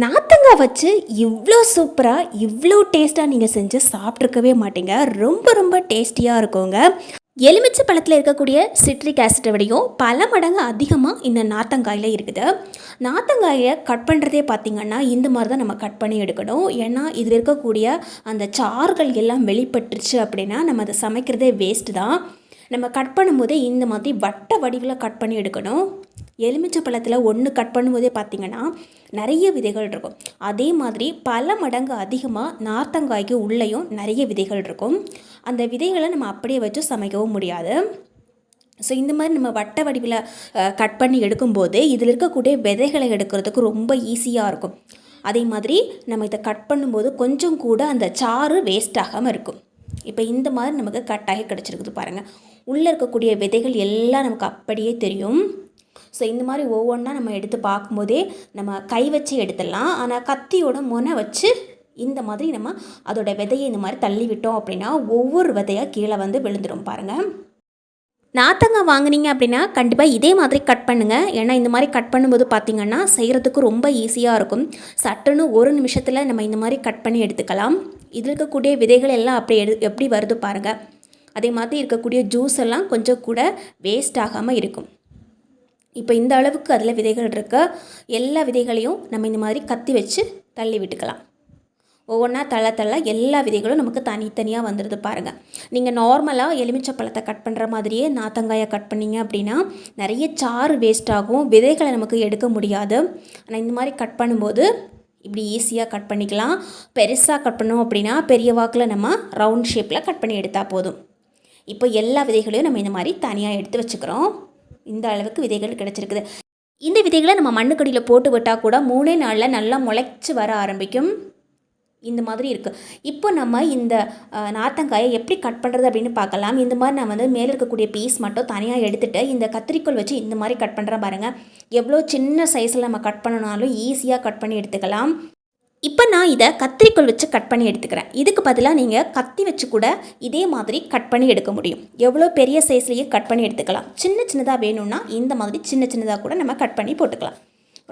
நாத்தங்காய் வச்சு இவ்வளோ சூப்பராக இவ்வளோ டேஸ்ட்டாக நீங்கள் செஞ்சு சாப்பிட்ருக்கவே மாட்டீங்க. ரொம்ப ரொம்ப டேஸ்டியாக இருக்குங்க. எலுமிச்சை பழத்தில் இருக்கக்கூடிய சிட்ரிக் ஆசிட்டை விடையும் பல மடங்கு அதிகமாக இந்த நாத்தங்காயில் இருக்குது. நாத்தங்காயை கட் பண்ணுறதே பார்த்திங்கன்னா இந்த மாதிரி தான் நம்ம கட் பண்ணி எடுக்கணும். ஏன்னா இதில் இருக்கக்கூடிய அந்த சாறுகள் எல்லாம் வெளிப்பட்டுருச்சு அப்படின்னா நம்ம அதை சமைக்கிறதே வேஸ்ட்டு தான். நம்ம கட் பண்ணும்போதே இந்த மாதிரி வட்ட வடிவில் கட் பண்ணி எடுக்கணும். எலுமிச்சை பழத்தில் ஒன்று கட் பண்ணும்போதே பார்த்திங்கன்னா நிறைய விதைகள் இருக்கும். அதே மாதிரி பல மடங்கு அதிகமாக நார்த்தங்காய்க்கு உள்ளேயும் நிறைய விதைகள் இருக்கும். அந்த விதைகளை நம்ம அப்படியே வச்சு சமைக்கவும் முடியாது. ஸோ இந்த மாதிரி நம்ம வட்ட வடிவில் கட் பண்ணி எடுக்கும்போது இதில் இருக்கக்கூடிய விதைகளை எடுக்கிறதுக்கு ரொம்ப ஈஸியாக இருக்கும். அதே மாதிரி நம்ம இதை கட் பண்ணும்போது கொஞ்சம் கூட அந்த சாறு வேஸ்ட் ஆகாமல் இருக்கும். இப்போ இந்த மாதிரி நமக்கு கட்டாகி கிடச்சிருக்குது பாருங்கள் உள்ளே இருக்கக்கூடிய விதைகள் எல்லாம் நமக்கு அப்படியே தெரியும். ஸோ இந்த மாதிரி ஒவ்வொன்றா நம்ம எடுத்து பார்க்கும்போதே நம்ம கை வச்சு எடுத்துடலாம். ஆனால் கத்தியோட முனை வச்சு இந்த மாதிரி நம்ம அதோட விதையை இந்த மாதிரி தள்ளி விட்டோம் அப்படின்னா ஒவ்வொரு விதையாக கீழே வந்து விழுந்துடும் பாருங்கள் நாத்தங்காய் வாங்குனீங்க அப்படின்னா கண்டிப்பாக இதே மாதிரி கட் பண்ணுங்கள் ஏன்னா இந்த மாதிரி கட் பண்ணும்போது பார்த்திங்கன்னா செய்கிறதுக்கு ரொம்ப ஈஸியாக இருக்கும். சட்டுன்னு ஒரு நிமிஷத்தில் நம்ம இந்த மாதிரி கட் பண்ணி எடுத்துக்கலாம். இதில் இருக்கக்கூடிய விதைகள் எல்லாம் அப்படி எடு எப்படி வருது பாருங்கள் அதே மாதிரி இருக்கக்கூடிய ஜூஸ் எல்லாம் கொஞ்சம் கூட வேஸ்ட் ஆகாமல் இருக்கும். இப்போ இந்த அளவுக்கு அதில் விதைகள் இருக்க. எல்லா விதைகளையும் நம்ம இந்த மாதிரி கத்தி வச்சு தள்ளி விட்டுக்கலாம். ஒவ்வொன்றா தள்ள தள்ள எல்லா விதைகளும் நமக்கு தனித்தனியாக வந்துடுது பாருங்கள் நீங்கள் நார்மலாக எலுமிச்சை பழத்தை கட் பண்ணுற மாதிரியே நாத்தங்காயை கட் பண்ணிங்க அப்படின்னா நிறைய சாறு வேஸ்ட் ஆகும். விதைகளை நமக்கு எடுக்க முடியாது. ஆனால் இந்த மாதிரி கட் பண்ணும்போது இப்படி ஈஸியாக கட் பண்ணிக்கலாம். பெருசாக கட் பண்ணோம் அப்படின்னா பெரிய வாக்கில் நம்ம ரவுண்ட் ஷேப்பில் கட் பண்ணி எடுத்தால் போதும். இப்போ எல்லா விதைகளையும் நம்ம இந்த மாதிரி தனியாக எடுத்து வச்சுக்கிறோம். இந்த அளவுக்கு விதைகள் கிடச்சிருக்குது. இந்த விதைகளை நம்ம மண்ணுக்கடியில் போட்டு விட்டால் கூட மூணே நாளில் நல்லா முளைச்சி வர ஆரம்பிக்கும். இந்த மாதிரி இருக்குது இப்போ நம்ம இந்த நாத்தங்காயை எப்படி கட் பண்ணுறது அப்படின்னு பார்க்கலாம். இந்த மாதிரி நான் வந்து மேலே இருக்கக்கூடிய பீஸ் மட்டும் தனியாக எடுத்துகிட்டு இந்த கத்திரிக்கோள் வச்சு இந்த மாதிரி கட் பண்ணுறேன் பாருங்கள் எவ்வளோ சின்ன சைஸில் நம்ம கட் பண்ணனாலும் ஈஸியாக கட் பண்ணி எடுத்துக்கலாம். இப்போ நான் இதை கத்திரிக்கோள் வச்சு கட் பண்ணி எடுத்துக்கிறேன். இதுக்கு பதிலாக நீங்கள் கத்தி வச்சு கூட இதே மாதிரி கட் பண்ணி எடுக்க முடியும். எவ்வளோ பெரிய சைஸ்லேயே கட் பண்ணி எடுத்துக்கலாம். சின்ன சின்னதாக வேணும்னா இந்த மாதிரி சின்ன சின்னதாக கூட நம்ம கட் பண்ணி போட்டுக்கலாம்.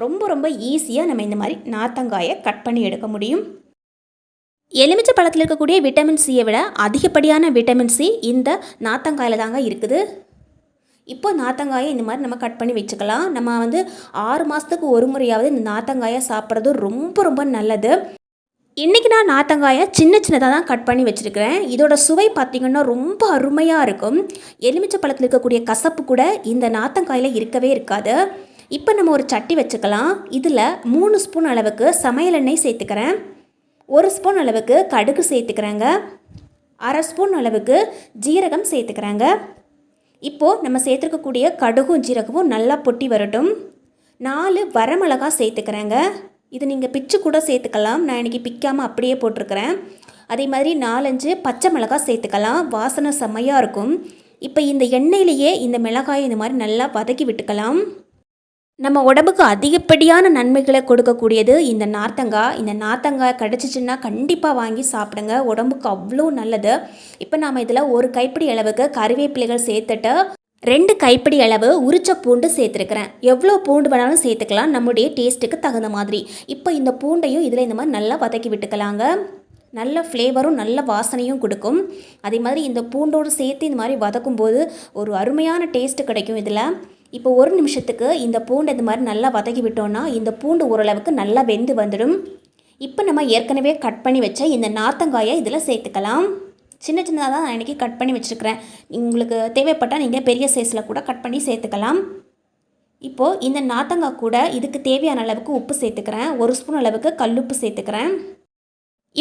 ரொம்ப ரொம்ப ஈஸியாக நம்ம இந்த மாதிரி நாத்தங்காயை கட் பண்ணி எடுக்க முடியும். எலுமிச்சை பழத்தில் இருக்கக்கூடிய விட்டமின் சியை விட அதிகப்படியான விட்டமின் சி இந்த நாத்தங்காயில் தாங்க இருக்குது. இப்போ நாத்தங்காயை இந்த மாதிரி நம்ம கட் பண்ணி வச்சுக்கலாம். நம்ம வந்து ஆறு மாதத்துக்கு ஒரு முறையாவது இந்த நாத்தங்காயை சாப்பிட்றது ரொம்ப ரொம்ப நல்லது. இன்றைக்கி நான் நாத்தங்காயை சின்ன சின்னதாக தான் கட் பண்ணி வச்சுருக்கிறேன். இதோட சுவை பார்த்திங்கன்னா ரொம்ப அருமையாக இருக்கும். எலுமிச்சை பழத்தில் இருக்கக்கூடிய கசப்பு கூட இந்த நாத்தங்காயில் இருக்கவே இருக்காது. இப்போ நம்ம ஒரு சட்டி வச்சுக்கலாம். இதில் மூணு ஸ்பூன் அளவுக்கு சமையல் எண்ணெய் சேர்த்துக்கிறேன். ஒரு ஸ்பூன் அளவுக்கு கடுகு சேர்த்துக்கிறேங்க. அரை ஸ்பூன் அளவுக்கு ஜீரகம் சேர்த்துக்கிறாங்க. இப்போது நம்ம சேர்த்துருக்கக்கூடிய கடுகும் ஜீரகமும் நல்லா பொட்டி வரட்டும். நாலு வரமிளகா சேர்த்துக்கிறேங்க. இது நீங்கள் பிச்சு கூட சேர்த்துக்கலாம். நான் இன்றைக்கி பிக்காமல் அப்படியே போட்டிருக்கிறேன். அதே மாதிரி நாலஞ்சு பச்சை மிளகாய் சேர்த்துக்கலாம். வாசனை செம்மையாக இருக்கும். இப்போ இந்த எண்ணெயிலேயே இந்த மிளகாயை இந்த மாதிரி நல்லா வதக்கி விட்டுக்கலாம். நம்ம உடம்புக்கு அதிகப்படியான நன்மைகளை கொடுக்கக்கூடியது இந்த நார்த்தங்காய் இந்த நார்த்தங்காய் கிடச்சிச்சின்னா கண்டிப்பாக வாங்கி சாப்பிடுங்க. உடம்புக்கு அவ்வளோ நல்லது. இப்போ நாம் இதில் ஒரு கைப்பிடி அளவுக்கு கருவேப்பிலைகள் சேர்த்துட்டு ரெண்டு கைப்பிடி அளவு உரிச்ச பூண்டு சேர்த்துருக்கிறேன். எவ்வளோ பூண்டு வேணாலும் சேர்த்துக்கலாம். நம்முடைய டேஸ்ட்டுக்கு தகுந்த மாதிரி. இப்போ இந்த பூண்டையும் இதில் இந்த மாதிரி நல்லா வதக்கி விட்டுக்கலாங்க. நல்ல ஃப்ளேவரும் நல்ல வாசனையும் கொடுக்கும். அதே மாதிரி இந்த பூண்டோடு சேர்த்து இந்த மாதிரி வதக்கும் போது ஒரு அருமையான டேஸ்ட்டு கிடைக்கும் இதில். இப்போ ஒரு நிமிஷத்துக்கு இந்த பூண்டு இந்த மாதிரி நல்லா வதக்கி விட்டோன்னா இந்த பூண்டு ஓரளவுக்கு நல்லா வெந்து வந்துடும். இப்போ நம்ம ஏற்கனவே கட் பண்ணி வச்ச இந்த நார்த்தங்காயை இதில் சேர்த்துக்கலாம். சின்ன சின்னதாக தான் நான் இன்றைக்கி கட் பண்ணி வச்சுருக்கிறேன். உங்களுக்கு தேவைப்பட்டால் நீங்கள் பெரிய சைஸில் கூட கட் பண்ணி சேர்த்துக்கலாம். இப்போது இந்த நார்த்தங்காய் கூட இதுக்கு தேவையான அளவுக்கு உப்பு சேர்த்துக்கிறேன். ஒரு ஸ்பூன் அளவுக்கு கல்லுப்பு சேர்த்துக்கிறேன்.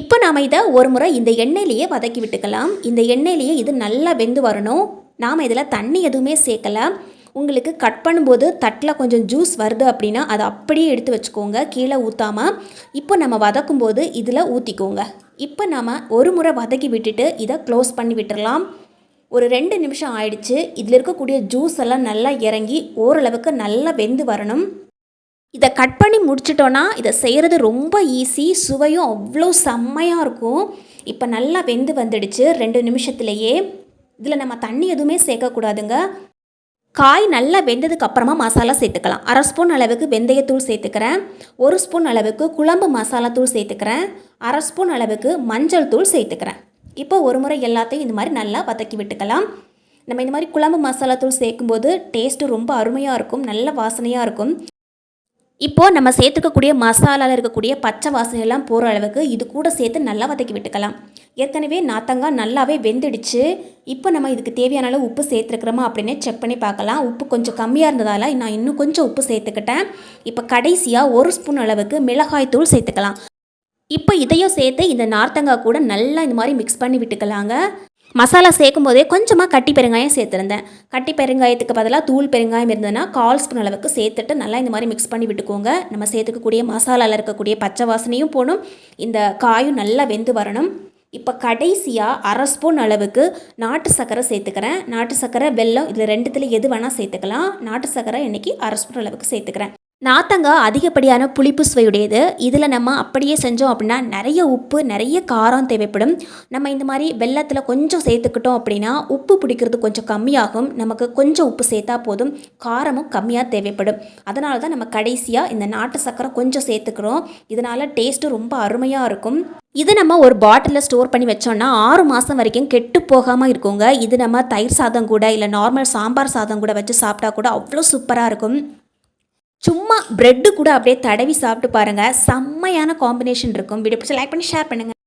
இப்போ நாம் இதை ஒரு முறை இந்த எண்ணெயிலேயே வதக்கி விட்டுக்கலாம். இந்த எண்ணெயிலேயே இது நல்லா வெந்து வரணும். நாம் இதில் தண்ணி எதுவுமே சேர்க்கலை. உங்களுக்கு கட் பண்ணும்போது தட்டில் கொஞ்சம் ஜூஸ் வருது அப்படின்னா அதை அப்படியே எடுத்து வச்சுக்கோங்க. கீழே ஊற்றாமல் இப்போ நம்ம வதக்கும் போது இதில் ஊற்றிக்கோங்க இப்போ நம்ம ஒரு முறை வதக்கி விட்டுட்டு இதை க்ளோஸ் பண்ணி விட்டுடலாம் ஒரு ரெண்டு நிமிஷம் ஆயிடுச்சு. இதில் இருக்கக்கூடிய ஜூஸ் எல்லாம் நல்லா இறங்கி ஓரளவுக்கு நல்லா வெந்து வரணும். இதை கட் பண்ணி முடிச்சிட்டோன்னா இதை செய்கிறது ரொம்ப ஈஸி சுவையும் அவ்வளோ செம்மையாக இருக்கும். இப்போ நல்லா வெந்து வந்துடுச்சு. ரெண்டு நிமிஷத்துலேயே. இதில் நம்ம தண்ணி எதுவுமே சேர்க்கக்கூடாதுங்க. காய் நல்லா வெந்ததுக்கு அப்புறமா மசாலா சேர்த்துக்கலாம். அரை ஸ்பூன் அளவுக்கு வெந்தயத்தூள் சேர்த்துக்கிறேன். ஒரு ஸ்பூன் அளவுக்கு குழம்பு மசாலா தூள் சேர்த்துக்கிறேன். அரை ஸ்பூன் அளவுக்கு மஞ்சள் தூள் சேர்த்துக்கிறேன். இப்போ ஒரு முறை எல்லாத்தையும் இந்த மாதிரி நல்லா வதக்கி விட்டுக்கலாம். நம்ம இந்த மாதிரி குழம்பு மசாலா தூள் சேர்க்கும்போது டேஸ்ட்டு ரொம்ப அருமையாக இருக்கும். நல்ல வாசனையாக இருக்கும். இப்போது நம்ம சேர்த்துக்கக்கூடிய மசாலாவில் இருக்கக்கூடிய பச்சை வாசனை எல்லாம் போகிற அளவுக்கு இது கூட சேர்த்து நல்லா வதக்கி விட்டுக்கலாம். ஏற்கனவே நாத்தங்காய் நல்லாவே வெந்துடுச்சு. இப்போ நம்ம இதுக்கு தேவையான அளவு உப்பு சேர்த்துருக்குறோமா அப்படின்னு செக் பண்ணி பார்க்கலாம். உப்பு கொஞ்சம் கம்மியாக இருந்ததால் நான் இன்னும் கொஞ்சம் உப்பு சேர்த்துக்கிட்டேன். இப்போ கடைசியாக ஒரு ஸ்பூன் அளவுக்கு மிளகாய் தூள் சேர்த்துக்கலாம். இப்போ இதையும் சேர்த்து இந்த நார்த்தங்காய் கூட நல்லா இந்த மாதிரி மிக்ஸ் பண்ணி விட்டுக்கலாங்க. மசாலா சேர்க்கும் போதே கொஞ்சமாக கட்டி பெருங்காயம் சேர்த்துருந்தேன். கட்டி பெருங்காயத்துக்கு பதிலாக தூள் பெருங்காயம் இருந்ததுன்னா கால் ஸ்பூன் அளவுக்கு சேர்த்துட்டு நல்லா இந்த மாதிரி மிக்ஸ் பண்ணி விட்டுக்கோங்க. நம்ம சேர்த்துக்கக்கூடிய மசாலாவில் இருக்கக்கூடிய பச்சை வாசனையும் போகணும். இந்த காயும் நல்லா வெந்து வரணும். இப்போ கடைசியாக அரை ஸ்பூன் அளவுக்கு நாட்டு சர்க்கரை சேர்த்துக்கிறேன். நாட்டு சர்க்கரை வெல்லம் இதில் ரெண்டுத்தில் எது வேணால் சேர்த்துக்கலாம். நாட்டு சர்க்கரை இன்றைக்கி அரை ஸ்பூன் அளவுக்கு சேர்த்துக்கிறேன். நாத்தங்காய் அதிகப்படியான புளிப்பு சுவையுடையது. இதில் நம்ம அப்படியே செஞ்சோம் அப்படின்னா நிறைய உப்பு நிறைய காரம் தேவைப்படும். நம்ம இந்த மாதிரி வெள்ளத்தில் கொஞ்சம் சேர்த்துக்கிட்டோம் அப்படின்னா உப்பு பிடிக்கிறது கொஞ்சம் கம்மியாகும். நமக்கு கொஞ்சம் உப்பு சேர்த்தா போதும். காரமும் கம்மியாக தேவைப்படும். அதனால தான் நம்ம கடைசியாக இந்த நாட்டு சக்கரை கொஞ்சம் சேர்த்துக்கிறோம். இதனால் டேஸ்ட்டு ரொம்ப அருமையாக இருக்கும். இது நம்ம ஒரு பாட்டிலில் ஸ்டோர் பண்ணி வச்சோம்னா ஆறு மாதம் வரைக்கும் கெட்டு போகாமல் இருக்குங்க. இது நம்ம தயிர் சாதம் கூட இல்லை நார்மல் சாம்பார் சாதம் கூட வச்சு சாப்பிட்டா கூட அவ்வளோ சூப்பராக இருக்கும். சும்மா பிரெட்டு கூட அப்படியே தடவி சாப்பிட்டு பாருங்கள் செம்மையான காம்பினேஷன் இருக்கும். வீடியோ பிடிச்சி லைக் பண்ணி ஷேர் பண்ணுங்கள்